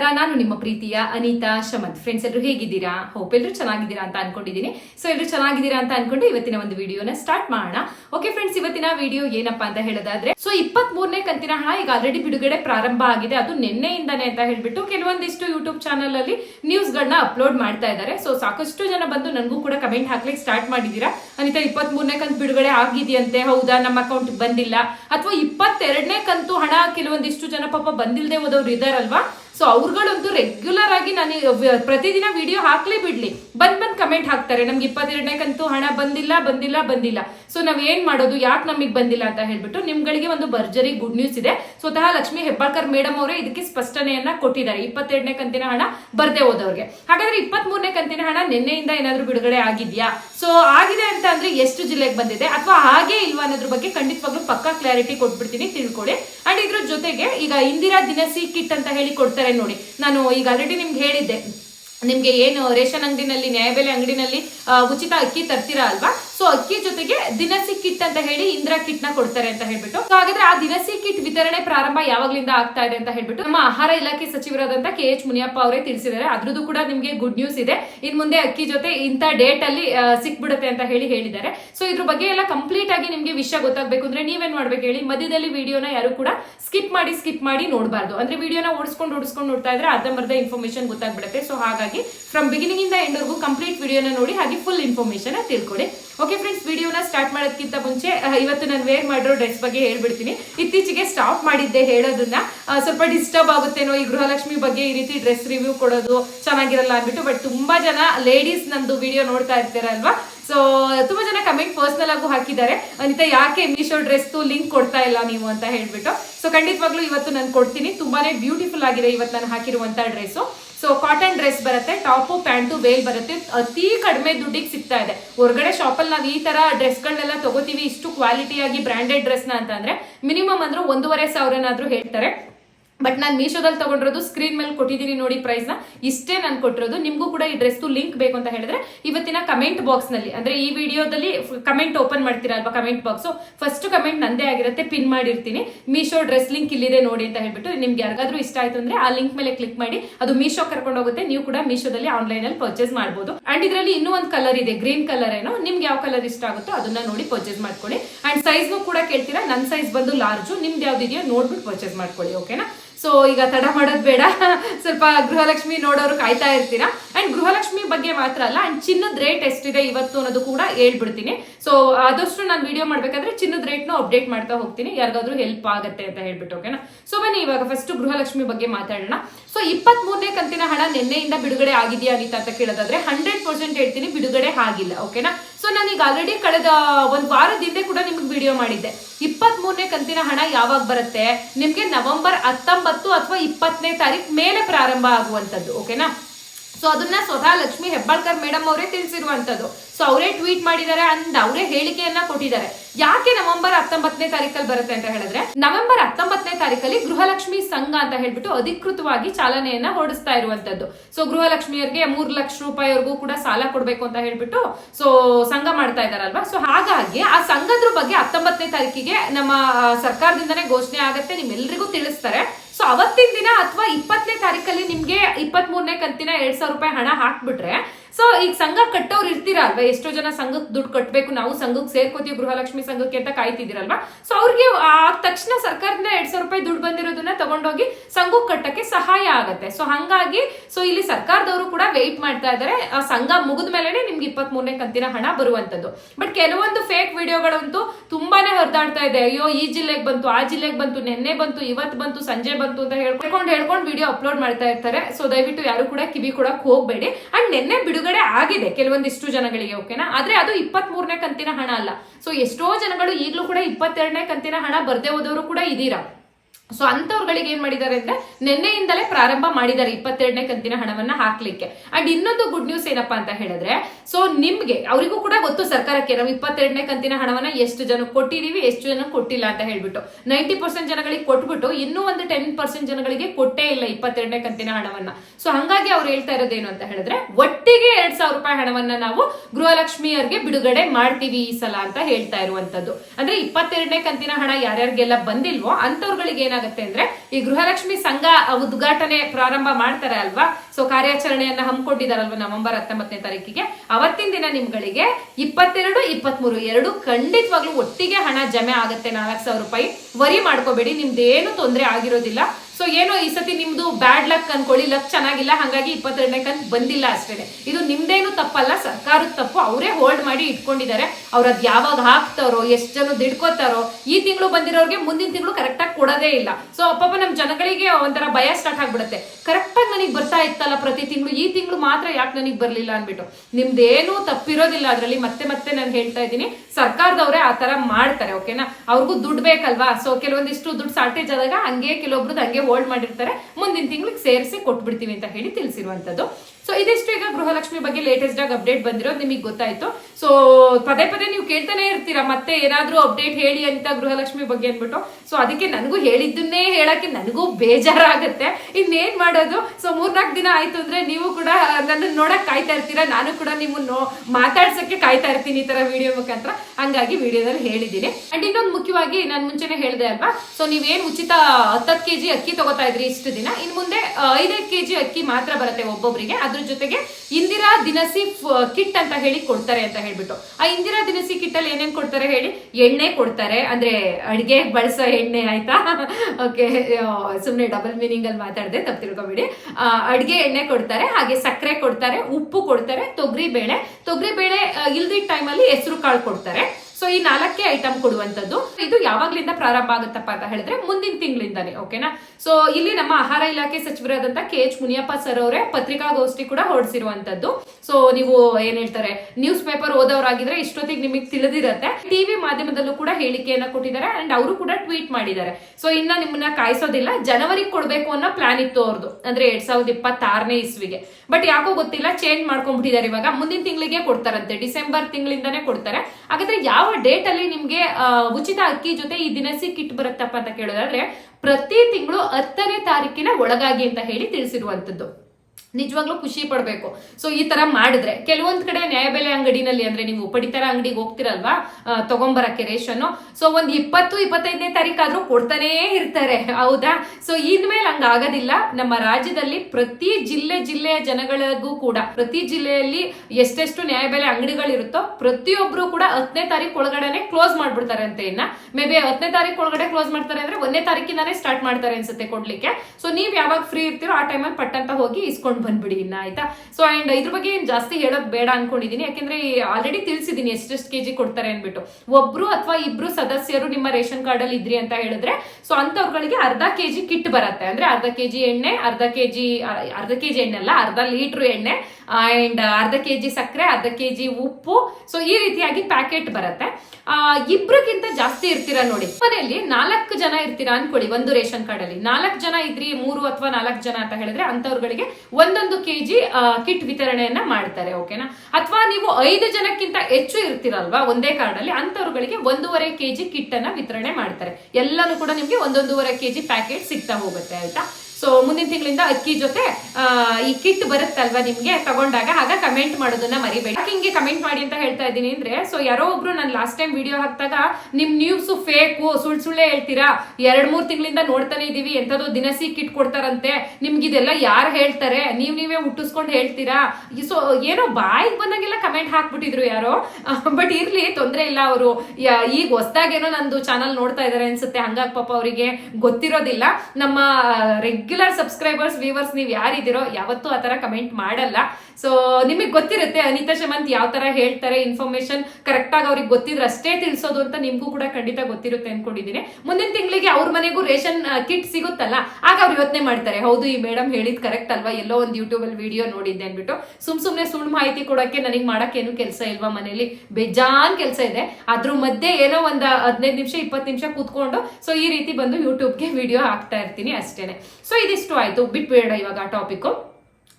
ನಮಸ್ಕಾರ, ನಾನು ನಿಮ್ಮ ಪ್ರೀತಿಯ ಅನಿತಾ ಶಮಂತ್ ಫ್ರೆಂಡ್ಸ್ ಎಲ್ಲರೂ ಹೇಗಿದ್ದೀರಾ? ಹೋಪ್ ಎಲ್ಲರೂ ಚೆನ್ನಾಗಿದ್ದೀರಾ ಅಂತ ಅನ್ಕೊಂಡಿದ್ದೀನಿ. ಸೊ ಎಲ್ಲರೂ ಚೆನ್ನಾಗಿದ್ದೀರಾ ಅಂತ ಅನ್ಕೊಂಡು ಇವತ್ತಿನ ಒಂದು ವಿಡಿಯೋನ ಸ್ಟಾರ್ಟ್ ಮಾಡೋಣ. ಓಕೆ ಫ್ರೆಂಡ್ಸ್ ಇವತ್ತಿನ ವಿಡಿಯೋ ಏನಪ್ಪಾ ಅಂತ ಹೇಳೋದಾದ್ರೆ ಸೊ ಇಪ್ಪತ್ತ್ ಮೂರನೇ ಕಂತಿನ ಹಣ ಈಗ ಆಲ್ರೆಡಿ ಬಿಡುಗಡೆ ಪ್ರಾರಂಭ ಆಗಿದೆ. ಅದು ನಿನ್ನೆಯಿಂದಾನೆ ಅಂತ ಹೇಳ್ಬಿಟ್ಟು ಕೆಲವೊಂದಿಷ್ಟು ಯೂಟ್ಯೂಬ್ ಚಾನಲ್ ಅಲ್ಲಿ ನ್ಯೂಸ್ ಗಳನ್ನ ಅಪ್ಲೋಡ್ ಮಾಡ್ತಾ ಇದ್ದಾರೆ. ಸೊ ಸಾಕಷ್ಟು ಜನ ಬಂದು ನನಗೂ ಕೂಡ ಕಮೆಂಟ್ ಹಾಕ್ಲಿಕ್ಕೆ ಸ್ಟಾರ್ಟ್ ಮಾಡಿದೀರಾ ಅನಿತಾ ಇಪ್ಪತ್ತ್ ಮೂರನೇ ಕಂತು ಬಿಡುಗಡೆ ಆಗಿದೆಯಂತೆ? ಹೌದಾ? ನಮ್ಮ ಅಕೌಂಟ್ ಬಂದಿಲ್ಲ. ಅಥವಾ ಇಪ್ಪತ್ತೆರಡನೇ ಕಂತು ಹಣ ಕೆಲವೊಂದಿಷ್ಟು ಜನ ಪಾಪ ಬಂದಿಲ್ಲದೆ ಹೋದವ್ರು ಇದಾರಲ್ವಾ? ಸೊ ಅವ್ರುಗಳಂತೂ ರೆಗ್ಯುಲರ್ ಆಗಿ ನಾನು ಪ್ರತಿದಿನ ವಿಡಿಯೋ ಹಾಕ್ಲೇ ಬಿಡ್ಲಿ. ಬಂದ್ ಬಂದ್ ಕಮೆಂಟ್ ಹಾಕ್ತಾರೆ. ನಮ್ಗೆ ಇಪ್ಪತ್ತೆರಡನೇ ಕಂತು ಹಣ ಬಂದಿಲ್ಲ ಬಂದಿಲ್ಲ ಬಂದಿಲ್ಲ. ಸೊ ನಾವ್ ಏನ್ ಮಾಡೋದು? ಯಾಕೆ ನಮಗೆ ಬಂದಿಲ್ಲ ಅಂತ ಹೇಳ್ಬಿಟ್ಟು ನಿಮ್ಗಳಿಗೆ ಒಂದು ಭರ್ಜರಿ ಗುಡ್ ನ್ಯೂಸ್ ಇದೆ. ಸ್ವತಃ ಲಕ್ಷ್ಮಿ ಹೆಬ್ಬಾಳ್ಕರ್ ಮೇಡಮ್ ಅವರೇ ಇದಕ್ಕೆ ಸ್ಪಷ್ಟನೆಯನ್ನ ಕೊಟ್ಟಿದ್ದಾರೆ. ಇಪ್ಪತ್ತೆರಡನೇ ಕಂತಿನ ಹಣ ಬರ್ದೇ ಹೋದವ್ರಿಗೆ. ಹಾಗಾದ್ರೆ ಇಪ್ಪತ್ತ್ ಮೂರನೇ ಕಂತಿನ ಹಣ ನಿನ್ನೆಯಿಂದ ಏನಾದ್ರೂ ಬಿಡುಗಡೆ ಆಗಿದ್ಯಾ? ಸೊ ಆಗಿದೆ ಅಂತ ಅಂದ್ರೆ ಎಷ್ಟು ಜಿಲ್ಲೆಗೆ ಬಂದಿದೆ? ಅಥವಾ ಹಾಗೆ ಇಲ್ವಾ ಅನ್ನೋದ್ರ ಬಗ್ಗೆ ಖಂಡಿತವಾಗ್ಲೂ ಪಕ್ಕಾ ಕ್ಲಾರಿಟಿ ಕೊಟ್ಬಿಡ್ತೀನಿ, ತಿಳ್ಕೊಳ್ಳಿ. ಅಂಡ್ ಇದ್ರ ಜೊತೆಗೆ ಈಗ ಇಂದಿರಾ ದಿನಸಿ ಕಿಟ್ ಅಂತ ಹೇಳಿ ಕೊಡ್ತಾರೆ ನೋಡಿ. ನಾನು ಈಗ ಆಲ್ರೆಡಿ ನಿಮ್ಗೆ ಹೇಳಿದ್ದೆ. ನಿಮ್ಗೆ ಏನು ರೇಷನ್ ಅಂಗಡಿನಲ್ಲಿ ನ್ಯಾಯಬೆಲೆ ಅಂಗಡಿನಲ್ಲಿ ಉಚಿತ ಅಕ್ಕಿ ತರ್ತೀರಾ ಅಲ್ವಾ? ಸೊ ಅಕ್ಕಿ ಜೊತೆಗೆ ದಿನಸಿ ಕಿಟ್ ಅಂತ ಹೇಳಿ ಇಂದಿರಾ ಕಿಟ್ನ ಕೊಡ್ತಾರೆ ಅಂತ ಹೇಳ್ಬಿಟ್ಟು. ಸೊ ಹಾಗಾದ್ರೆ ಆ ದಿನಸಿ ಕಿಟ್ ವಿತರಣೆ ಪ್ರಾರಂಭ ಯಾವಾಗ್ಲಿಂದ ಆಗ್ತಾ ಇದೆ ಅಂತ ಹೇಳ್ಬಿಟ್ಟು ನಮ್ಮ ಆಹಾರ ಇಲಾಖೆ ಸಚಿವರಾದಂತ ಕೆ ಎಚ್ ಮುನಿಯಪ್ಪ ಅವರೇ ತಿಳಿಸಿದ್ದಾರೆ. ಅದ್ರದ್ದು ಕೂಡ ನಿಮ್ಗೆ ಗುಡ್ ನ್ಯೂಸ್ ಇದೆ. ಇನ್ ಮುಂದೆ ಅಕ್ಕಿ ಜೊತೆ ಇಂಥ ಡೇಟ್ ಅಲ್ಲಿ ಸಿಕ್ಬಿಡುತ್ತೆ ಅಂತ ಹೇಳಿ ಹೇಳಿದ್ದಾರೆ. ಸೊ ಇದ್ರ ಬಗ್ಗೆ ಎಲ್ಲ ಕಂಪ್ಲೀಟ್ ಆಗಿ ನಿಮ್ಗೆ ವಿಷಯ ಗೊತ್ತಾಗಬೇಕು ಅಂದ್ರೆ ನೀವೇನ್ ಮಾಡ್ಬೇಕು ಹೇಳಿ? ಮಧ್ಯದಲ್ಲಿ ವಿಡಿಯೋನ ಯಾರು ಕೂಡ ಸ್ಕಿಪ್ ಮಾಡಿ ಸ್ಕಿಪ್ ಮಾಡಿ ನೋಡಬಾರ್ದು. ಅಂದ್ರೆ ವಿಡಿಯೋನ ಓಡಿಸ್ಕೊಂಡು ಓಡಿಸ್ಕೊಂಡು ನೋಡ್ತಾ ಇದ್ರೆ ಅರ್ಧಂಬರ್ಧ ಇನ್ಫಾರ್ಮೇಶನ್ ಗೊತ್ತಾಗ್ಬಿಡುತ್ತೆ. ಸೊ ಹಾಗಾಗಿ ಫ್ರಮ್ ಬಿಗಿನಿಂಗ್ ಇಂದ ಎಂಡ್ ವರ್ಗೂ ಕಂಪ್ಲೀಟ್ ವಿಡಿಯೋನ ನೋಡಿ, ಹಾಗೆ ಫುಲ್ ಇನ್ಫಾರ್ಮೇಶನ್ ತಿಳ್ಕೊಳ್ಳಿ. ಓಕೆ ಫ್ರೆಂಡ್ಸ್ ವಿಡಿಯೋನ ಸ್ಟಾರ್ಟ್ ಮಾಡೋದಕ್ಕಿಂತ ಮುಂಚೆ ಇವತ್ತು ನಾನು ವೇರ್ ಮಾಡಿರೋ ಡ್ರೆಸ್ ಬಗ್ಗೆ ಹೇಳ್ಬಿಡ್ತೀನಿ. ಇತ್ತೀಚೆಗೆ ಸ್ಟಾಪ್ ಮಾಡಿದ್ದೆ ಹೇಳೋದನ್ನ. ಸ್ವಲ್ಪ ಡಿಸ್ಟರ್ಬ್ ಆಗುತ್ತೇನೋ ಈ ಗೃಹಲಕ್ಷ್ಮಿ ಬಗ್ಗೆ ಈ ರೀತಿ ಡ್ರೆಸ್ ರಿವ್ಯೂ ಕೊಡೋದು ಚೆನ್ನಾಗಿರಲ್ಲ ಅಂದ್ಬಿಟ್ಟು ಬಟ್ ತುಂಬಾ ಜನ ಲೇಡೀಸ್ ನಂದು ವಿಡಿಯೋ ನೋಡ್ತಾ ಇರ್ತೀರಲ್ವಾ? ಸೊ ತುಂಬಾ ಜನ ಕಮೆಂಟ್ ಪರ್ಸನಲ್ ಆಗು ಹಾಕಿದ್ದಾರೆ. ಅನಿತಾ, ಯಾಕೆ ಮೀಶೋ ಡ್ರೆಸ್ ಲಿಂಕ್ ಕೊಡ್ತಾ ಇಲ್ಲ ನೀವು ಅಂತ ಹೇಳ್ಬಿಟ್ಟು. ಸೊ ಖಂಡಿತವಾಗ್ಲೂ ಇವತ್ತು ನಾನು ಕೊಡ್ತೀನಿ. ತುಂಬಾನೇ ಬ್ಯೂಟಿಫುಲ್ ಆಗಿದೆ ಇವತ್ತು ನಾನು ಹಾಕಿರುವಂತ ಡ್ರೆಸ್ ಸೊ ಕಾಟನ್ ಡ್ರೆಸ್ ಬರುತ್ತೆ ಟಾಪು ಪ್ಯಾಂಟು ವೇಲ್ ಬರುತ್ತೆ. ಅತಿ ಕಡಿಮೆ ದುಡ್ಡಿಗೆ ಸಿಗ್ತಾ ಇದೆ. ಹೊರಗಡೆ ಶಾಪಲ್ಲಿ ನಾವು ಈ ತರ ಡ್ರೆಸ್ಗಳನ್ನೆಲ್ಲ ತಗೋತೀವಿ, ಇಷ್ಟು ಕ್ವಾಲಿಟಿಯಾಗಿ ಬ್ರಾಂಡೆಡ್ ಡ್ರೆಸ್ನ ಅಂತ ಅಂದ್ರೆ ಮಿನಿಮಮ್ ಅಂದ್ರೆ ಒಂದೂವರೆ ಸಾವಿರನಾದ್ರೂ ಹೇಳ್ತಾರೆ. ಬಟ್ ನಾನು ಮೀಶೋದಲ್ಲಿ ತಗೊಂಡಿರೋದು ಸ್ಕ್ರೀನ್ ಮೇಲೆ ಕೊಟ್ಟಿದ್ದೀನಿ ನೋಡಿ ಪ್ರೈಸ್ನ. ಇಷ್ಟೇ ನಾನು ಕೊಟ್ಟಿರೋದು. ನಿಮಗೂ ಕೂಡ ಈ ಡ್ರೆಸ್ ಲಿಂಕ್ ಬೇಕು ಅಂತ ಹೇಳಿದ್ರೆ ಇವತ್ತಿನ ಕಮೆಂಟ್ ಬಾಕ್ಸ್ನಲ್ಲಿ. ಅಂದ್ರೆ ಈ ವಿಡಿಯೋದಲ್ಲಿ ಕಮೆಂಟ್ ಓಪನ್ ಮಾಡ್ತೀರಾ ಅಲ್ವಾ ಕಮೆಂಟ್ ಬಾಕ್ಸ್ ಫಸ್ಟ್ ಕಮೆಂಟ್ ನಂದೇ ಆಗಿರುತ್ತೆ. ಪಿನ್ ಮಾಡಿರ್ತೀನಿ. ಮೀಶೋ ಡ್ರೆಸ್ ಲಿಂಕ್ ಇಲ್ಲಿದೆ ನೋಡಿ ಅಂತ ಹೇಳ್ಬಿಟ್ಟು ನಿಮ್ಗೆ ಯಾರಿಗಾದ್ರೂ ಇಷ್ಟ ಆಯ್ತು ಅಂದ್ರೆ ಆ ಲಿಂಕ್ ಮೇಲೆ ಕ್ಲಿಕ್ ಮಾಡಿ. ಅದು ಮೀಶೋ ಕರ್ಕೊಂಡು ಹೋಗುತ್ತೆ. ನೀವು ಕೂಡ ಮೀಶೋದಲ್ಲಿ ಆನ್ಲೈನ್ ಅಲ್ಲಿ ಪರ್ಚೇಸ್ ಮಾಡಬಹುದು ಅಂಡ್ ಇದರಲ್ಲಿ ಇನ್ನೂ ಒಂದು ಕಲರ್ ಇದೆ. ಗ್ರೀನ್ ಕಲರ್ ಏನೋ. ನಿಮ್ಗೆ ಯಾವ ಕಲರ್ ಇಷ್ಟ ಆಗುತ್ತೋ ಅದನ್ನ ನೋಡಿ ಪರ್ಚೇಸ್ ಮಾಡ್ಕೊಳ್ಳಿ. ಅಂಡ್ ಸೈಜ್ ಕೂಡ ಕೇಳ್ತೀರಾ? ನನ್ನ ಸೈಜ್ ಬಂದು ಲಾರ್ಜು ನಿಮ್ದು ಯಾವ್ದಿದೆಯೋ ನೋಡ್ಬಿಟ್ಟು ಪರ್ಚೇಸ್ ಮಾಡ್ಕೊಳ್ಳಿ. ಓಕೆನಾ ಸೊ ಈಗ ತಡ ಮಾಡೋದು ಬೇಡ. ಸ್ವಲ್ಪ ಗೃಹಲಕ್ಷ್ಮಿ ನೋಡೋರು ಕಾಯ್ತಾ ಇರ್ತೀರಾ? ಅಂಡ್ ಗೃಹಲಕ್ಷ್ಮಿ ಬಗ್ಗೆ ಮಾತ್ರ ಅಲ್ಲ ಅಂಡ್ ಚಿನ್ನದ ರೇಟ್ ಎಷ್ಟಿದೆ ಇವತ್ತು ಅನ್ನೋದು ಕೂಡ ಹೇಳ್ಬಿಡ್ತೀನಿ. ಸೊ ಆದಷ್ಟು ನಾನು ವಿಡಿಯೋ ಮಾಡ್ಬೇಕಾದ್ರೆ ಚಿನ್ನದ ರೇಟ್ನ ಅಪ್ಡೇಟ್ ಮಾಡ್ತಾ ಹೋಗ್ತೀನಿ. ಯಾರಿಗಾದ್ರೂ ಹೆಲ್ಪ್ ಆಗುತ್ತೆ ಅಂತ ಹೇಳ್ಬಿಟ್ಟು ಓಕೆನಾ ಸೊ ಬನ್ನಿ ಇವಾಗ ಫಸ್ಟ್ ಗೃಹಲಕ್ಷ್ಮಿ ಬಗ್ಗೆ ಮಾತಾಡೋಣ. ಸೊ ಇಪ್ಪತ್ತ್ ಮೂರನೇ ಕಂತಿನ ಹಣ ನಿನ್ನೆಯಿಂದ ಬಿಡುಗಡೆ ಆಗಿದೆಯಾ ಅಂತ ಕೇಳೋದಾದ್ರೆ ಹಂಡ್ರೆಡ್ ಪರ್ಸೆಂಟ್ ಹೇಳ್ತೀನಿ ಬಿಡುಗಡೆ ಆಗಿಲ್ಲ ಓಕೆನಾ ನಾನೀಗ ಆಲ್ರೆಡಿ ಕಳೆದ ಒಂದು ವಾರದ ಹಿಂದೆ ಕೂಡ ನಿಮ್ಗೆ ವಿಡಿಯೋ ಮಾಡಿದ್ದೆ. ಇಪ್ಪತ್ತ್ ಮೂರನೇ ಕಂತಿನ ಹಣ ಯಾವಾಗ ಬರುತ್ತೆ? ನಿಮಗೆ ನವೆಂಬರ್ ಹತ್ತೊಂಬತ್ತು ಅಥವಾ ಇಪ್ಪತ್ತನೇ ತಾರೀಕು ಮೇಲೆ ಪ್ರಾರಂಭ ಆಗುವಂತದ್ದು ಓಕೆನಾ ಸೊ ಅದನ್ನ ಸ್ವತಃ ಲಕ್ಷ್ಮಿ ಹೆಬ್ಬಾಳ್ಕರ್ ಮೇಡಮ್ ಅವರೇ ತಿಳಿಸಿರುವಂತದ್ದು ಸೊ ಅವರೇ ಟ್ವೀಟ್ ಮಾಡಿದ್ದಾರೆ ಅಂಡ್ ಅವರೇ ಹೇಳಿಕೆಯನ್ನ ಕೊಟ್ಟಿದ್ದಾರೆ. ಯಾಕೆ ನವೆಂಬರ್ ಹತ್ತೊಂಬತ್ತನೇ ತಾರೀಕಲ್ಲಿ ಬರುತ್ತೆ ಅಂತ ಹೇಳಿದ್ರೆ, ನವೆಂಬರ್ ಹತ್ತೊಂಬತ್ತನೇ ತಾರೀಕಲ್ಲಿ ಗೃಹಲಕ್ಷ್ಮಿ ಸಂಘ ಅಂತ ಹೇಳ್ಬಿಟ್ಟು ಅಧಿಕೃತವಾಗಿ ಚಾಲನೆಯನ್ನ ಹೊಡಿಸ್ತಾ ಇರುವಂತದ್ದು ಸೊ ಗೃಹಲಕ್ಷ್ಮಿಯರಿಗೆ ಮೂರ್ ಲಕ್ಷ ರೂಪಾಯಿವರೆಗೂ ಕೂಡ ಸಾಲ ಕೊಡ್ಬೇಕು ಅಂತ ಹೇಳ್ಬಿಟ್ಟು ಸೊ ಸಂಘ ಮಾಡ್ತಾ ಇದಾರಲ್ವಾ ಸೊ ಹಾಗಾಗಿ ಆ ಸಂಘದ್ರ ಬಗ್ಗೆ ಹತ್ತೊಂಬತ್ತನೇ ತಾರೀಕಿಗೆ ನಮ್ಮ ಸರ್ಕಾರದಿಂದನೇ ಘೋಷಣೆ ಆಗತ್ತೆ, ನಿಮ್ಮೆಲ್ರಿಗೂ ತಿಳಿಸ್ತಾರೆ. ಸೊ ಅವತ್ತಿನ ದಿನ ಅಥವಾ ಇಪ್ಪತ್ತನೇ ತಾರೀಕಲ್ಲಿ ನಿಮ್ಗೆ ಇಪ್ಪತ್ತ್ ಮೂರನೇ ಕಂತಿನ ಎರಡ್ ಸಾವಿರ ರೂಪಾಯಿ ಹಣ ಹಾಕ್ಬಿಟ್ರೆ ಸೊ ಈಗ ಸಂಘ ಕಟ್ಟೋರು ಇರ್ತೀರಾ ಅಲ್ವಾ ಎಷ್ಟೋ ಜನ ಸಂಘಕ್ಕೆ ದುಡ್ಡು ಕಟ್ಟಬೇಕು ನಾವು ಸಂಘಕ್ಕೆ ಸೇರ್ಕೋತೀವಿ, ಗೃಹಲಕ್ಷ್ಮಿ ಸಂಘಕ್ಕೆ ಅಂತ ಕಾಯ್ತಿದ್ದೀರಲ್ವಾ? ಸೊ ಅವ್ರಿಗೆ ಆ ತಕ್ಷಣ ಸರ್ಕಾರದಿಂದ ಎರಡ್ ಸಾವಿರ ರೂಪಾಯಿ ದುಡ್ಡು ಬಂದಿರೋದನ್ನ ತಗೊಂಡೋಗಿ ಸಂಘಕ್ಕೆ ಕಟ್ಟಕ್ಕೆ ಸಹಾಯ ಆಗುತ್ತೆ. ಸೊ ಹಂಗಾಗಿ ಸೊ ಇಲ್ಲಿ ಸರ್ಕಾರದವರು ಕೂಡ ವೆಯ್ಟ್ ಮಾಡ್ತಾ ಇದ್ದಾರೆ ಆ ಸಂಘ ಮುಗಿದ ಮೇಲೆ ನಿಮ್ಗೆ ಇಪ್ಪತ್ತ್ ಮೂರನೇ ಕಂತಿನ ಹಣ ಬರುವಂತದ್ದು. ಬಟ್ ಕೆಲವೊಂದು ಫೇಕ್ ವಿಡಿಯೋಗಳಂತೂ ತುಂಬಾನೇ ಹರಿದಾಡ್ತಾ ಇದೆ. ಅಯ್ಯೋ, ಈ ಜಿಲ್ಲೆಗೆ ಬಂತು, ಆ ಜಿಲ್ಲೆಗೆ ಬಂತು, ನಿನ್ನೆ ಬಂತು ಇವತ್ತು ಬಂತು, ಸಂಜೆ ಬಂತು ಅಂತ ಹೇಳ್ಕೊಂಡು ಹೇಳ್ಕೊಂಡು ವಿಡಿಯೋ ಅಪ್ಲೋಡ್ ಮಾಡ್ತಾ ಇರ್ತಾರೆ. ಸೊ ದಯವಿಟ್ಟು ಯಾರು ಕೂಡ ಕಿವಿ ಕೊಡಕ್ ಹೋಗ್ಬೇಡಿ. ಅಂಡ್ ನಿನ್ನೆ ಬಿಡುಗಡೆ ಆಗಿದೆ ಕೆಲವೊಂದಿಷ್ಟು ಜನಗಳಿಗೆ, ಓಕೆನಾ? ಆದ್ರೆ ಅದು ಇಪ್ಪತ್ತ್ ಮೂರನೇ ಕಂತಿನ ಹಣ ಅಲ್ಲ. ಸೊ ಎಷ್ಟೋ ಜನಗಳು ಈಗಲೂ ಕೂಡ ಇಪ್ಪತ್ತೆರಡನೇ ಕಂತಿನ ಹಣ ಬರ್ದೇ ಹೋದವರು ಕೂಡ ಇದೀರಾ? ಸೊ ಅಂತವ್ರುಗಳಿಗೆ ಏನ್ ಮಾಡಿದ್ದಾರೆ ಅಂದ್ರೆ, ನಿನ್ನೆಯಿಂದಲೇ ಪ್ರಾರಂಭ ಮಾಡಿದ್ದಾರೆ ಇಪ್ಪತ್ತೆರಡನೇ ಕಂತಿನ ಹಣವನ್ನ ಹಾಕ್ಲಿಕ್ಕೆ. ಅಂಡ್ ಇನ್ನೊಂದು ಗುಡ್ ನ್ಯೂಸ್ ಏನಪ್ಪಾ ಅಂತ ಹೇಳಿದ್ರೆ ಸೊ ನಿಮ್ಗೆ, ಅವರಿಗೂ ಕೂಡ ಗೊತ್ತು ಸರ್ಕಾರಕ್ಕೆ, ನಾವು ಇಪ್ಪತ್ತೆರಡನೇ ಕಂತಿನ ಹಣವನ್ನ ಎಷ್ಟು ಜನ ಕೊಟ್ಟಿದೀವಿ, ಎಷ್ಟು ಜನ ಕೊಟ್ಟಿಲ್ಲ ಅಂತ ಹೇಳ್ಬಿಟ್ಟು. ನೈಂಟಿ ಪರ್ಸೆಂಟ್ ಜನಗಳಿಗೆ ಕೊಟ್ಬಿಟ್ಟು, ಇನ್ನೂ ಒಂದು ಟೆನ್ ಪರ್ಸೆಂಟ್ ಜನಗಳಿಗೆ ಕೊಟ್ಟೇ ಇಲ್ಲ ಇಪ್ಪತ್ತೆರಡನೇ ಕಂತಿನ ಹಣವನ್ನ. ಸೊ ಹಂಗಾಗಿ ಅವ್ರು ಹೇಳ್ತಾ ಇರೋದೇನು ಅಂತ ಹೇಳಿದ್ರೆ, ಒಟ್ಟಿಗೆ ಎರಡ್ ಸಾವಿರ ರೂಪಾಯಿ ಹಣವನ್ನ ನಾವು ಗೃಹಲಕ್ಷ್ಮಿಯರಿಗೆ ಬಿಡುಗಡೆ ಮಾಡ್ತೀವಿ ಈ ಸಲ ಅಂತ ಹೇಳ್ತಾ ಇರುವಂತದ್ದು ಅಂದ್ರೆ ಇಪ್ಪತ್ತೆರಡನೇ ಕಂತಿನ ಹಣ ಯಾರ್ಯಾರಿಗೆಲ್ಲ ಬಂದಿಲ್ವೋ ಅಂತವ್ರುಗಳಿಗೆ ಏನಾಗುತ್ತೆ? ಏನಾಗುತ್ತೆ ಅಂದ್ರೆ ಈ ಗೃಹಲಕ್ಷ್ಮಿ ಸಂಘ ಉದ್ಘಾಟನೆ ಪ್ರಾರಂಭ ಮಾಡ್ತಾರೆ ಅಲ್ವಾ? ಸೊ ಕಾರ್ಯಾಚರಣೆಯನ್ನ ಹಮ್ಮಿಕೊಂಡಿದಾರಲ್ವಾ ನವೆಂಬರ್ ಹತ್ತೊಂಬತ್ತನೇ ತಾರೀಕಿಗೆ? ಅವತ್ತಿನ ದಿನ ನಿಮ್ಗಳಿಗೆ ಇಪ್ಪತ್ತೆರಡು, ಇಪ್ಪತ್ಮೂರು ಎರಡು ಖಂಡಿತವಾಗ್ಲೂ ಒಟ್ಟಿಗೆ ಹಣ ಜಮೆ ಆಗುತ್ತೆ. ನಾಲ್ಕು ಸಾವಿರ ರೂಪಾಯಿ ವರಿ ಮಾಡ್ಕೋಬೇಡಿ. ನಿಮ್ದೇನು ತೊಂದರೆ ಆಗಿರೋದಿಲ್ಲ. ಸೊ ಏನೋ ಈ ಸತಿ ನಿಮ್ದು ಬ್ಯಾಡ್ ಲಕ್ ಅನ್ಕೊಳ್ಳಿ ಲಕ್ ಚೆನ್ನಾಗಿಲ್ಲ, ಹಾಗಾಗಿ ಇಪ್ಪತ್ತೆರಡನೇ ಕಂತು ಬಂದಿಲ್ಲ ಅಷ್ಟೇ ಇದು ನಿಮ್ದೇನು ತಪ್ಪಲ್ಲ, ಸರ್ಕಾರದ ತಪ್ಪು ಅವರೇ ಹೋಲ್ಡ್ ಮಾಡಿ ಇಟ್ಕೊಂಡಿದ್ದಾರೆ. ಅವ್ರು ಅದ್ ಯಾವಾಗ ಹಾಕ್ತಾರೋ, ಎಷ್ಟು ಜನ ದಿಡ್ಕೋತಾರೋ, ಈ ತಿಂಗಳು ಬಂದಿರೋರಿಗೆ ಮುಂದಿನ ತಿಂಗಳು ಕರೆಕ್ಟಾಗಿ ಕೊಡೋದೇ ಇಲ್ಲ. ಸೊ ಅಪ್ಪ ನಮ್ಮ ಜನಗಳಿಗೆ ಒಂಥರ ಭಯ ಸ್ಟಾರ್ಟ್ ಆಗ್ಬಿಡುತ್ತೆ. ಕರೆಕ್ಟಾಗಿ ನನಗೆ ಬರ್ತಾ ಇತ್ತಲ್ಲ ಪ್ರತಿ ತಿಂಗಳು, ಈ ತಿಂಗಳು ಮಾತ್ರ ಯಾಕೆ ನನಗೆ ಬರ್ಲಿಲ್ಲ ಅಂದ್ಬಿಟ್ಟು ನಿಮ್ದೇನು ತಪ್ಪಿರೋದಿಲ್ಲ ಅದರಲ್ಲಿ, ಮತ್ತೆ ಮತ್ತೆ ನಾನು ಹೇಳ್ತಾ ಇದ್ದೀನಿ. ಸರ್ಕಾರದವರೇ ಆ ಥರ ಮಾಡ್ತಾರೆ ಓಕೆನಾ ಅವ್ರಿಗೂ ದುಡ್ಡು ಬೇಕಲ್ವಾ? ಸೊ ಕೆಲವೊಂದಿಷ್ಟು ದುಡ್ಡು ಶಾರ್ಟೇಜ್ ಆದಾಗ ಹಂಗೆ ಕೆಲವೊಬ್ರದ್ದು ಹಂಗೆ ಹೋಲ್ಡ್ ಮಾಡಿರ್ತಾರೆ, ಮುಂದಿನ ತಿಂಗಳಿಗೆ ಸೇರಿಸಿ ಕೊಟ್ಬಿಡ್ತೀವಿ ಅಂತ ಹೇಳಿ ತಿಳಿಸಿರುವಂತದ್ದು ಸೊ ಇದಿಷ್ಟು ಈಗ ಗೃಹಲಕ್ಷ್ಮಿ ಬಗ್ಗೆ ಲೇಟೆಸ್ಟ್ ಆಗಿ ಅಪ್ಡೇಟ್ ಬಂದಿರೋದು ನಿಮಗೆ ಗೊತ್ತಾಯ್ತು. ಸೊ ಪದೇ ಪದೇ ನೀವು ಕೇಳ್ತಾನೆ ಇರ್ತೀರಾ, ಮತ್ತೆ ಏನಾದ್ರೂ ಅಪ್ಡೇಟ್ ಹೇಳಿ ಅಂತ ಗೃಹಲಕ್ಷ್ಮಿ ಬಗ್ಗೆ ಅನ್ಬಿಟ್ಟು ಸೊ ಅದಕ್ಕೆ ನನಗೂ ಹೇಳಿದ್ದನ್ನೇ ಹೇಳಕ್ಕೆ ನನಗೂ ಬೇಜಾರಾಗುತ್ತೆ. ಇನ್ನೇನ್ ಮಾಡೋದು? ಸೊ ಮೂರ್ನಾಲ್ಕು ದಿನ ಆಯ್ತು ಅಂದ್ರೆ ನೀವು ಕೂಡ ನನ್ನ ನೋಡಕ್ ಕಾಯ್ತಾ ಇರ್ತೀರಾ, ನಾನು ಕೂಡ ನಿಮ್ಮನ್ನು ಮಾತಾಡ್ಸಕ್ಕೆ ಕಾಯ್ತಾ ಇರ್ತೀನಿ ಈ ತರ ವಿಡಿಯೋ ಮುಖಾಂತರ. ಹಂಗಾಗಿ ವಿಡಿಯೋದಲ್ಲಿ ಹೇಳಿದ್ದೀನಿ. ಅಂಡ್ ಇನ್ನೊಂದು ಮುಖ್ಯವಾಗಿ ನಾನು ಮುಂಚೆನೆ ಹೇಳಿದೆ ಅಲ್ವಾ? ಸೊ ನೀವೇನು ಉಚಿತ ಹತ್ತತ್ತು ಕೆಜಿ ಅಕ್ಕಿ ತಗೋತಾ ಇದ್ರಿ ಇಷ್ಟು ದಿನ ಇನ್ನು ಮುಂದೆ ಐದೈದು ಕೆಜಿ ಅಕ್ಕಿ ಮಾತ್ರ ಬರುತ್ತೆ ಒಬ್ಬೊಬ್ಬರಿಗೆ ಅದ್ರ ಜೊತೆಗೆ ಇಂದಿರಾ ದಿನಸಿ ಕಿಟ್ ಅಂತ ಹೇಳಿ ಕೊಡ್ತಾರೆ ಅಂತ ಹೇಳ್ಬಿಟ್ಟು. ಆ ಇಂದಿರಾ ದಿನಸಿ ಕಿಟ್ ಅಲ್ಲಿ ಏನೇನ್ ಕೊಡ್ತಾರೆ ಹೇಳಿ? ಎಣ್ಣೆ ಕೊಡ್ತಾರೆ. ಅಂದ್ರೆ ಅಡಿಗೆ ಬಳಸೋ ಎಣ್ಣೆ ಆಯ್ತಾ? ಓಕೆ ಸುಮ್ಮನೆ ಡಬಲ್ ಮೀನಿಂಗ್ ಅಲ್ಲಿ ಮಾತಾಡದೆ, ತಪ್ಪು ತಿಳ್ಕೊಬೇಡಿ. ಅಡ್ಗೆ ಎಣ್ಣೆ ಕೊಡ್ತಾರೆ, ಹಾಗೆ ಸಕ್ಕರೆ ಕೊಡ್ತಾರೆ, ಉಪ್ಪು ಕೊಡ್ತಾರೆ ತೊಗರಿ ಬೇಳೆ ತೊಗರಿ ಬೇಳೆ ಇಲ್ದಿದ್ದ ಟೈಮಲ್ಲಿ ಹೆಸರು ಕಾಳು ಕೊಡ್ತಾರೆ. Bye. ಸೊ ಈ ನಾಲ್ಕೇ ಐಟಮ್ ಕೊಡುವಂತದ್ದು ಇದು ಯಾವಾಗ್ಲಿಂದ ಪ್ರಾರಂಭ ಆಗುತ್ತಪ್ಪ ಅಂತ ಹೇಳಿದ್ರೆ ಮುಂದಿನ ತಿಂಗಳಿಂದಾನೆ ಓಕೆನಾ ಸೊ ಇಲ್ಲಿ ನಮ್ಮ ಆಹಾರ ಇಲಾಖೆ ಸಚಿವರಾದಂತ ಕೆ ಎಚ್ ಮುನಿಯಪ್ಪ ಸರ್ ಅವರೇ ಪತ್ರಿಕಾಗೋಷ್ಠಿ ಕೂಡ ಹೊರಡಿಸಿರುವಂತದ್ದು ಸೊ ನೀವು ಏನ್ ಹೇಳ್ತಾರೆ ನ್ಯೂಸ್ ಪೇಪರ್ ಓದೋರಾಗಿದ್ರೆ ಇಷ್ಟೊತ್ತಿಗೆ ನಿಮಗೆ ತಿಳಿದಿರತ್ತೆ. ಟಿವಿ ಮಾಧ್ಯಮದಲ್ಲೂ ಕೂಡ ಹೇಳಿಕೆಯನ್ನ ಕೊಟ್ಟಿದ್ದಾರೆ ಅಂಡ್ ಅವರು ಕೂಡ ಟ್ವೀಟ್ ಮಾಡಿದ್ದಾರೆ. ಸೊ ಇನ್ನ ನಿಮ್ಮನ್ನ ಕಾಯಿಸೋದಿಲ್ಲ ಜನವರಿ ಕೊಡ್ಬೇಕು ಅನ್ನೋ ಪ್ಲಾನ್ ಇತ್ತು ಅವ್ರದ್ದು ಅಂದ್ರೆ ಎರಡ್ ಸಾವಿರದ ಇಪ್ಪತ್ತಾರನೇ ಇಸ್ವಿಗೆ. ಬಟ್ ಯಾಕೋ ಗೊತ್ತಿಲ್ಲ ಚೇಂಜ್ ಮಾಡ್ಕೊಂಡ್ಬಿಟ್ಟಿದ್ದಾರೆ ಇವಾಗ. ಮುಂದಿನ ತಿಂಗಳಿಗೆ ಕೊಡ್ತಾರಂತೆ, ಡಿಸೆಂಬರ್ ತಿಂಗಳಿಂದಾನೇ ಕೊಡ್ತಾರೆ. ಹಾಗಾದ್ರೆ ಯಾವ ಡೇಟ್ ಅಲ್ಲಿ ನಿಮ್ಗೆ ಉಚಿತ ಅಕ್ಕಿ ಜೊತೆ ಈ ದಿನಸಿ ಕಿಟ್ ಬರುತ್ತಪ್ಪ ಅಂತ ಕೇಳೋದಾದ್ರೆ ಪ್ರತಿ ತಿಂಗಳು ಹತ್ತನೇ ತಾರೀಕಿನ ಒಳಗಾಗಿ ಅಂತ ಹೇಳಿ ತಿಳಿಸಿರುವಂತದ್ದು. ನಿಜವಾಗ್ಲೂ ಖುಷಿ ಪಡಬೇಕು. ಸೊ ಈ ತರ ಮಾಡಿದ್ರೆ, ಕೆಲವೊಂದ್ ಕಡೆ ನ್ಯಾಯಬೆಲೆ ಅಂಗಡಿನಲ್ಲಿ ಅಂದ್ರೆ ನೀವು ಪಡಿತರ ಅಂಗಡಿಗೆ ಹೋಗ್ತಿರಲ್ವಾ ತಗೊಂಬರಕ್ಕೆ ರೇಷನ್ ಸೊ ಒಂದ್ ಇಪ್ಪತ್ತು, ಇಪ್ಪತ್ತೈದನೇ ತಾರೀಕಾದ್ರೂ ಕೊಡ್ತಾನೇ ಇರ್ತಾರೆ. ಹೌದಾ? ಸೊ ಇನ್ಮೇಲೆ ಹಂಗ ಆಗೋದಿಲ್ಲ. ನಮ್ಮ ರಾಜ್ಯದಲ್ಲಿ ಪ್ರತಿ ಜಿಲ್ಲೆ, ಜಿಲ್ಲೆಯ ಜನಗಳಿಗೂ ಕೂಡ, ಪ್ರತಿ ಜಿಲ್ಲೆಯಲ್ಲಿ ಎಷ್ಟೆಷ್ಟು ನ್ಯಾಯಬೆಲೆ ಅಂಗಡಿಗಳಿರುತ್ತೋ, ಪ್ರತಿಯೊಬ್ರು ಕೂಡ ಹತ್ತನೇ ತಾರೀಕು ಒಳಗಡೆನೆ ಕ್ಲೋಸ್ ಮಾಡ್ಬಿಡ್ತಾರೆ ಅಂತ ಇನ್ನ. ಮೇ ಬಿ ಹತ್ತನೇ ತಾರೀಕು ಒಳಗಡೆ ಕ್ಲೋಸ್ ಮಾಡ್ತಾರೆ ಅಂದ್ರೆ ಒಂದನೇ ತಾರೀಕಿನಾನೇ ಸ್ಟಾರ್ಟ್ ಮಾಡ್ತಾರೆ ಅನ್ಸುತ್ತೆ ಕೊಡ್ಲಿಕ್ಕೆ. ಸೊ ನೀವ್ ಯಾವಾಗ ಫ್ರೀ ಇರ್ತೀರೋ ಆ ಟೈಮಲ್ಲಿ ಪಟ್ಟಂತ ಹೋಗಿ ಇಸ್ಕೊಂಡ್ ಬಂದ್ಬಿಡಿ ಇನ್ನ, ಆಯ್ತಾ? ಸೊ ಅಂಡ್ ಇದ್ರ ಬಗ್ಗೆ ಏನ್ ಜಾಸ್ತಿ ಹೇಳೋದು ಬೇಡ ಅನ್ಕೊಂಡಿದೀನಿ, ಯಾಕಂದ್ರೆ ಆಲ್ರೆಡಿ ತಿಳಿಸಿದೀನಿ, ಎಷ್ಟೆಷ್ಟು ಕೆಜಿ ಕೊಡ್ತಾರೆ ಅನ್ಬಿಟ್ಟು ಒಬ್ರು ಅಥವಾ ಇಬ್ರು ಸದಸ್ಯರು ನಿಮ್ಮ ರೇಷನ್ ಕಾರ್ಡ್ ಅಲ್ಲಿ ಇದ್ರಿ ಅಂತ ಹೇಳಿದ್ರೆ ಸೊ ಅಂತವ್ರಗಳಿಗೆ ಅರ್ಧ ಕೆಜಿ ಕಿಟ್ ಬರುತ್ತೆ. ಅಂದ್ರೆ ಅರ್ಧ ಕೆಜಿ ಎಣ್ಣೆ, ಅರ್ಧ ಕೆಜಿ ಅರ್ಧ ಕೆಜಿ ಎಣ್ಣೆ ಅಲ್ಲ, ಅರ್ಧ ಲೀಟರ್ ಎಣ್ಣೆ ಅಂಡ್ ಅರ್ಧ ಕೆ ಜಿ ಸಕ್ಕರೆ, ಅರ್ಧ ಕೆ ಜಿ ಉಪ್ಪು. ಸೊ ಈ ರೀತಿಯಾಗಿ ಪ್ಯಾಕೆಟ್ ಬರುತ್ತೆ. ಇಬ್ಬರಿಗಿಂತ ಜಾಸ್ತಿ ಇರ್ತೀರಾ ನೋಡಿ. ಮನೆಯಲ್ಲಿ ನಾಲ್ಕು ಜನ ಇರ್ತೀರಾ ಅನ್ಕೊಳ್ಳಿ ಒಂದು ರೇಷನ್ ಕಾರ್ಡ್ ಅಲ್ಲಿ ನಾಲ್ಕು ಜನ ಇದ್ರಿ, ಮೂರು ಅಥವಾ ನಾಲ್ಕು ಜನ ಅಂತ ಹೇಳಿದ್ರೆ ಅಂತವ್ರುಗಳಿಗೆ ಒಂದೊಂದು ಕೆಜಿ ಕಿಟ್ ವಿತರಣೆಯನ್ನ ಮಾಡ್ತಾರೆ ಓಕೆನಾ ಅಥವಾ ನೀವು ಐದು ಜನಕ್ಕಿಂತ ಹೆಚ್ಚು ಇರ್ತೀರಲ್ವಾ ಒಂದೇ ಕಾರ್ಡ್ ಅಲ್ಲಿ ಅಂತವ್ರುಗಳಿಗೆ ಒಂದೂವರೆ ಕೆಜಿ ಕಿಟ್ ಅನ್ನ ವಿತರಣೆ ಮಾಡ್ತಾರೆ. ಎಲ್ಲನೂ ಕೂಡ ನಿಮ್ಗೆ ಒಂದೊಂದೂವರೆ ಕೆಜಿ ಪ್ಯಾಕೆಟ್ ಸಿಗ್ತಾ ಹೋಗುತ್ತೆ, ಆಯ್ತಾ? ಸೊ ಮುಂದಿನ ತಿಂಗಳಿಂದ ಅಕ್ಕಿ ಜೊತೆ ಈ ಕಿಟ್ ಬರುತ್ತಲ್ವಾ ನಿಮ್ಗೆ? ತಗೊಂಡಾಗ ಆಗ ಕಮೆಂಟ್ ಮಾಡೋದನ್ನ ಮರಿಬೇಡಿ. ಹಿಂಗೆ ಕಮೆಂಟ್ ಮಾಡಿ ಅಂತ ಹೇಳ್ತಾ ಇದ್ದೀನಿ ಅಂದ್ರೆ ಸೊ ಯಾರೋ ಒಬ್ರು ನಾನು ಲಾಸ್ಟ್ ಟೈಮ್ ವಿಡಿಯೋ ಹಾಕ್ದಾಗ ನಿಮ್ ನ್ಯೂಸ್ ಫೇಕು ಸುಳ್ ಸುಳ್ಳೆ ಹೇಳ್ತೀರಾ? ಎರಡ್ ಮೂರ್ ತಿಂಗಳಿಂದ ನೋಡ್ತಾನೆ ಇದೀವಿ ಎಂತದೋ ದಿನಸಿ ಕಿಟ್ ಕೊಡ್ತಾರಂತೆ. ನಿಮ್ಗೆ ಇದೆಲ್ಲ ಯಾರು ಹೇಳ್ತಾರೆ? ನೀವ್ ನೀವೇ ಹುಟ್ಟಿಸ್ಕೊಂಡು ಹೇಳ್ತೀರಾ? ಸೊ ಏನೋ ಬಾಯಿಗೆ ಬಂದಂಗೆಲ್ಲ ಕಮೆಂಟ್ ಹಾಕ್ಬಿಟ್ಟಿದ್ರು ಯಾರೋ. ಬಟ್ ಇರ್ಲಿ, ತೊಂದ್ರೆ ಇಲ್ಲ ಅವರು. ಈಗ ಹೊಸ್ದಾಗೇನೋ ನಂದು ಚಾನಲ್ ನೋಡ್ತಾ ಇದಾರೆ ಅನ್ಸುತ್ತೆ, ಹಂಗಾಗಿ ಪಾಪ ಅವರಿಗೆ ಗೊತ್ತಿರೋದಿಲ್ಲ. ನಮ್ಮ ರೆಗ್ಯುಲರ್ ಸಬ್ಸ್ಕ್ರೈಬರ್ಸ್ ವ್ಯೂವರ್ಸ್ ನೀವು ಯಾರಿದ್ದೀರೋ ಯಾವತ್ತೂ ಆ ತರ ಕಮೆಂಟ್ ಮಾಡಲ್ಲ. ಸೊ ನಿಮಗೆ ಗೊತ್ತಿರುತ್ತೆ, ಅನಿತಾ ಶಮಂತ್ ಯಾವ ತರ ಹೇಳ್ತಾರೆ ಇನ್ಫಾರ್ಮೇಶನ್ ಕರೆಕ್ಟಾಗಿ ಅವ್ರಿಗೆ ಗೊತ್ತಿದ್ರೆ ಅಷ್ಟೇ ತಿಳಿಸೋದು ಅಂತ ನಿಮ್ಗೂ ಕೂಡ ಖಂಡಿತ ಗೊತ್ತಿರುತ್ತೆ ಅನ್ಕೊಂಡಿದೀನಿ ಮುಂದಿನ ತಿಂಗಳಿಗೆ ಅವ್ರ ಮನೆಗೂ ರೇಷನ್ ಕಿಟ್ ಸಿಗುತ್ತಲ್ಲ, ಆಗ ಅವ್ರು ಯೋಚನೆ ಮಾಡ್ತಾರೆ, ಹೌದು ಈ ಮೇಡಮ್ ಹೇಳಿದ್ ಕರೆಕ್ಟ್ ಅಲ್ವಾ, ಎಲ್ಲೋ ಒಂದು ಯೂಟ್ಯೂಬ್ ಅಲ್ಲಿ ವಿಡಿಯೋ ನೋಡಿದ್ದೆ ಅನ್ಬಿಟ್ಟು ಸುಮ್ ಸುಮ್ನೆ ಸುಳ್ಳು ಮಾಹಿತಿ ಕೊಡಕ್ಕೆ ನನಗೆ ಮಾಡಕ್ಕೇನು ಕೆಲಸ ಇಲ್ವಾ ಮನೇಲಿ? ಬೇಜಾನ್ ಕೆಲಸ ಇದೆ. ಅದ್ರ ಮಧ್ಯೆ ಏನೋ ಒಂದು ಹದಿನೈದು ನಿಮಿಷ ಇಪ್ಪತ್ತು ನಿಮಿಷ ಕೂತ್ಕೊಂಡು ಸೊ ಈ ರೀತಿ ಬಂದು ಯೂಟ್ಯೂಬ್ಗೆ ವಿಡಿಯೋ ಹಾಕ್ತಾ ಇರ್ತೀನಿ ಅಷ್ಟೇನೆ. ಸೊ ಇದಿಷ್ಟು ಆಯ್ತು. ಬಿಟ್ಬೇಡ ಇವಾಗ ಆ ಟಾಪಿಕ್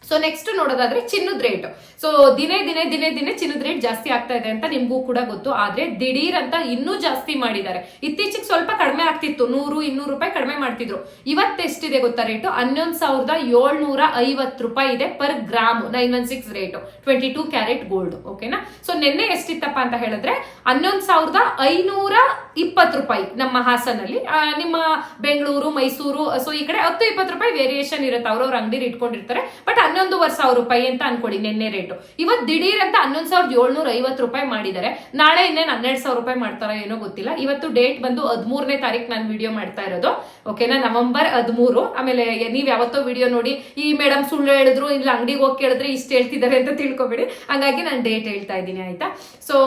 ಸೊ ನೆಕ್ಸ್ಟ್ ನೋಡೋದಾದ್ರೆ ಚಿನ್ನದ ರೇಟ್ ಸೊ ದಿನೇ ದಿನೇ ದಿನೇ ದಿನೇ ಚಿನ್ನದ ರೇಟ್ ಜಾಸ್ತಿ ಆಗ್ತಾ ಇದೆ ಅಂತ ನಿಮ್ಗೂ ಕೂಡ ಗೊತ್ತು. ಆದ್ರೆ ದಿಢೀರ್ ಅಂತ ಇನ್ನೂ ಜಾಸ್ತಿ ಮಾಡಿದ್ದಾರೆ. ಇತ್ತೀಚೆಗೆ ಸ್ವಲ್ಪ ಕಡಿಮೆ ಆಗ್ತಿತ್ತು. ನೂರು, ಇನ್ನೂರು ರೂಪಾಯಿ ಕಡಿಮೆ ಮಾಡ್ತಿದ್ರು. ಇವತ್ತು ಎಷ್ಟಿದೆ ಗೊತ್ತಾ ರೇಟು ಹನ್ನೊಂದು ಸಾವಿರದ ಏಳ್ನೂರ ಐವತ್ತು ರೂಪಾಯಿ ಇದೆ per gram nine one six rate twenty two carat gold ಓಕೆನಾ ಸೊ ನಿನ್ನೆ ಎಷ್ಟಿತ್ತಪ್ಪ ಅಂತ ಹೇಳಿದ್ರೆ ಹನ್ನೊಂದು ಸಾವಿರದ ಐನೂರ ಇಪ್ಪತ್ತು ರೂಪಾಯಿ ನಮ್ಮ ಹಾಸನಲ್ಲಿ. ನಿಮ್ಮ ಬೆಂಗಳೂರು, ಮೈಸೂರು ಸೊ ಈ ಕಡೆ ಹತ್ತು, ಇಪ್ಪತ್ತು ರೂಪಾಯಿ ವೇರಿಯೇಷನ್ ಇರುತ್ತೆ. ಅವ್ರವ್ರ ಅಂಗಡಿ ಇಟ್ಕೊಂಡಿರ್ತಾರೆ. ಬಟ್ ಹನ್ನೊಂದುವರೆ ಸಾವಿರ ರೂಪಾಯಿ ಅಂತ ಅನ್ಕೊಡಿ ನಿನ್ನೆ ರೇಟು. ಇವತ್ತು ದಿಢೀರ್ ಅಂತ ಹನ್ನೊಂದು ಸಾವಿರದ ಏಳ್ನೂರ ಐವತ್ತು ರೂಪಾಯಿ ಮಾಡಿದ್ದಾರೆ. ನಾಳೆ ಇನ್ನೇನು ಹನ್ನೆರಡು ಸಾವಿರ ರೂಪಾಯಿ ಮಾಡ್ತಾರೋ ಏನೋ ಗೊತ್ತಿಲ್ಲ. ಇವತ್ತು ಡೇಟ್ ಬಂದು ಹದಿಮೂರನೇ ತಾರೀಕು ನಾನು ವಿಡಿಯೋ ಮಾಡ್ತಾ ಇರೋದು. ಓಕೆನಾ ನವೆಂಬರ್ ಹದಿಮೂರು. ಆಮೇಲೆ ನೀವು ಯಾವತ್ತೋ ವಿಡಿಯೋ ನೋಡಿ, ಈ ಮೇಡಮ್ ಸುಳ್ಳು ಹೇಳಿದ್ರು, ಇಲ್ಲ ಅಂಗಡಿಗೆ ಹೋಗಿ ಕೇಳಿದ್ರೆ ಇಷ್ಟು ಹೇಳ್ತಿದ್ದಾರೆ ಅಂತ ತಿಳ್ಕೊಬೇಡಿ. ಹಂಗಾಗಿ ನಾನು ಡೇಟ್ ಹೇಳ್ತಾ ಇದ್ದೀನಿ, ಆಯ್ತಾ? ಸೊ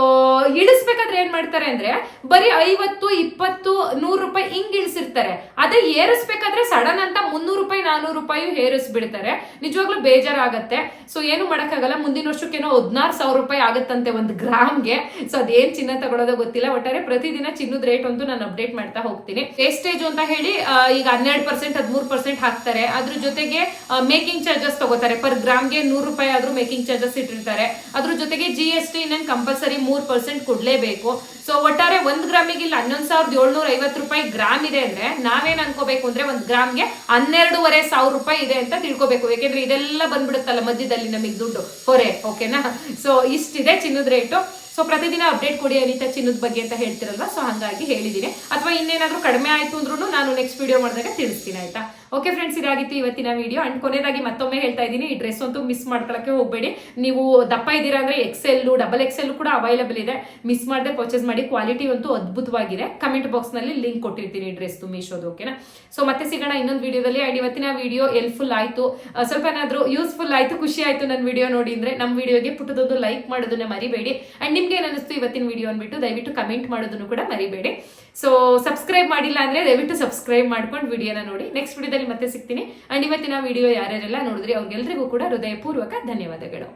ಇಳಿಸ್ಬೇಕಾದ್ರೆ ಏನ್ ಮಾಡ್ತಾರೆ ಅಂದ್ರೆ, ಬರೀ ಐವತ್ತು, ಇಪ್ಪತ್ತು, ನೂರು ರೂಪಾಯಿ ಹಿಂಗ್ ಇಳಿಸಿರ್ತಾರೆ. ಅದೇ ಏರಿಸ್ಬೇಕಾದ್ರೆ ಸಡನ್ ಅಂತ ಮುನ್ನೂರು ರೂಪಾಯಿ, ನಾನೂರು ರೂಪಾಯಿ ಏರಿಸ್ಬಿಡ್ತಾರೆ ನಿಜವಾಗ್ಲೂ ಬೇಜಾರಾಗತ್ತೆ. ಸೊ ಏನು ಮಾಡೋಕ್ಕಾಗಲ್ಲ, ಮುಂದಿನ ವರ್ಷಕ್ಕೇನೋ ಹದಿನಾರು ಸಾವಿರ ರೂಪಾಯಿ ಆಗತ್ತಂತೆ ಒಂದು ಗ್ರಾಮ್ಗೆ. ಸೊ ಅದೇನ್ ಚಿನ್ನ ತಗೊಳೋದೋ ಗೊತ್ತಿಲ್ಲ, ಒಟ್ಟಾರೆ ಪ್ರತಿದಿನ ಚಿನ್ನದ ರೇಟ್ ಅಂತೂ ನಾನು ಅಪ್ಡೇಟ್ ಮಾಡ್ತಾ ಹೋಗ್ತೀನಿ. ವೇಸ್ಟೇಜ್ ಅಂತ ಹೇಳಿ ಈಗ ಹನ್ನೆರಡು ಪರ್ಸೆಂಟ್ ಹದಿಮೂರು ಪರ್ಸೆಂಟ್ ಹಾಕ್ತಾರೆ. ಅದ್ರ ಜೊತೆಗೆ ಮೇಕಿಂಗ್ ಚಾರ್ಜಸ್ ತಗೋತಾರೆ. ಪರ್ ಗ್ರಾಮ್ಗೆ ನೂರು ರೂಪಾಯಿ ಆದ್ರೂ ಮೇಕಿಂಗ್ ಚಾರ್ಜಸ್ ಇಟ್ಟಿರ್ತಾರೆ. ಅದ್ರ ಜೊತೆಗೆ ಜಿ ಎಸ್ ಟಿ ಇನ್ನೇನು ಕಂಪಲ್ಸರಿ ಮೂರು ಪರ್ಸೆಂಟ್ ಕೊಡಲೇಬೇಕು. ಸೊ ಒಟ್ಟಾರೆ ಒಂದ್ ಗ್ರಾಮಿಗೆ ಇಲ್ಲಿ ಹನ್ನೊಂದು ಸಾವಿರದ ಏಳ್ನೂರ ಐವತ್ತು ರೂಪಾಯಿ ಗ್ರಾಮ್ ಇದೆ ಅಂದ್ರೆ ನಾವೇನ್ ಅನ್ಕೋಬೇಕು ಅಂದ್ರೆ ಒಂದ್ ಗ್ರಾಮ್ಗೆ ಹನ್ನೆರಡೂವರೆ ಸಾವಿರ ರೂಪಾಯಿ ಇದೆ ಅಂತ ತಿಳ್ಕೊಬೇಕು. ಯಾಕೆಂದ್ರೆ ಇದೆಲ್ಲ ಬಂದ್ಬಿಡುತ್ತಲ್ಲ ಮಧ್ಯದಲ್ಲಿ ನಮಗೆ ದುಡ್ಡು? ಹೊರೆ ಓಕೆನಾ ಸೊ ಇಷ್ಟಿದೆ ಚಿನ್ನದ ರೇಟು ಸೊ ಪ್ರತಿದಿನ ಅಪ್ಡೇಟ್ ಕೊಡಿ ಅನಿತಾ ಚಿನ್ನದ ಬಗ್ಗೆ ಅಂತ ಹೇಳ್ತಿರಲ್ವಾ? ಸೊ ಹಂಗಾಗಿ ಹೇಳಿದ್ದೀನಿ ಅಥವಾ ಇನ್ನೇನಾದ್ರೂ ಕಡಿಮೆ ಆಯ್ತು ಅಂದ್ರೂ ನಾನು ನೆಕ್ಸ್ಟ್ ವಿಡಿಯೋ ಮಾಡಿದಾಗ ತಿಳಿಸ್ತೀನಿ, ಆಯ್ತಾ? ಓಕೆ ಫ್ರೆಂಡ್ಸ್ ಇದಾಗಿತ್ತು ಇವತ್ತಿನ ವಿಡಿಯೋ ಅಂಡ್ ಕೊನೆಯದಾಗಿ ಮತ್ತೊಮ್ಮೆ ಹೇಳ್ತಾ ಇದ್ದೀನಿ, ಈ ಡ್ರೆಸ್ ಅಂತೂ ಮಿಸ್ ಮಾಡ್ಕೊಳಕ್ಕೆ ಹೋಗಬೇಡಿ. ನೀವು ದಪ್ಪ ಇದ್ದೀರಾ ಅಂದ್ರೆ ಎಕ್ಸೆಲ್ ಡಬಲ್ ಎಕ್ಸೆಲ್ ಕೂಡ ಅವೈಲಬಲ್ ಇದೆ. ಮಿಸ್ ಮಾಡದೆ ಪರ್ಚೇಸ್ ಮಾಡಿ. ಕ್ವಾಲಿಟಿ ಅಂತೂ ಅದ್ಭುತವಾಗಿದೆ. ಕಮೆಂಟ್ ಬಾಕ್ಸ್ನಲ್ಲಿ ಲಿಂಕ್ ಕೊಟ್ಟಿರ್ತೀನಿ ಡ್ರೆಸ್ ಮೀಶೋದು ಓಕೆನಾ ಸೊ ಮತ್ತೆ ಸಿಗೋಣ ಇನ್ನೊಂದು ವಿಡಿಯೋದಲ್ಲಿ ಅಂಡ್ ಇವತ್ತಿನ ವಿಡಿಯೋ ಹೆಲ್ಪ್ಫುಲ್ ಆಯ್ತು. ಸ್ವಲ್ಪ ಏನಾದರೂ ಯೂಸ್ಫುಲ್ ಆಯ್ತು, ಖುಷಿ ಆಯ್ತು ನನ್ನ ವಿಡಿಯೋ ನೋಡಿ ಅಂದ್ರೆ ನಮ್ಮ ವಿಡಿಯೋಗೆ ಪುಟ್ಟದೊಂದು ಲೈಕ್ ಮಾಡೋದನ್ನ ಮರಿಬೇಡಿ. ಅಂಡ್ ನಿಮ್ಗೆ ಏನಿಸ್ತು ಇವತ್ತಿನ ವಿಡಿಯೋ ಅಂದ್ಬಿಟ್ಟು ದಯವಿಟ್ಟು ಕಮೆಂಟ್ ಮಾಡೋದನ್ನು ಕೂಡ ಮರಿಬೇಡಿ. ಸೊ ಸಬ್ಸ್ಕ್ರೈಬ್ ಮಾಡಿಲ್ಲ ಅಂದ್ರೆ ದಯವಿಟ್ಟು ಸಬ್ಸ್ಕ್ರೈಬ್ ಮಾಡ್ಕೊಂಡು ವಿಡಿಯೋನ ನೋಡಿ. ನೆಕ್ಸ್ಟ್ ವಿಡಿಯೋದಲ್ಲಿ ಮತ್ತೆ ಸಿಗ್ತೀನಿ. ಅಂಡ್ ಇವತ್ತಿನ ವಿಡಿಯೋ ಯಾರ್ಯಾರೆಲ್ಲ ನೋಡಿದ್ರಿ, ಅವ್ರಿಗೆಲ್ರಿಗೂ ಕೂಡ ಹೃದಯಪೂರ್ವಕ ಧನ್ಯವಾದಗಳು.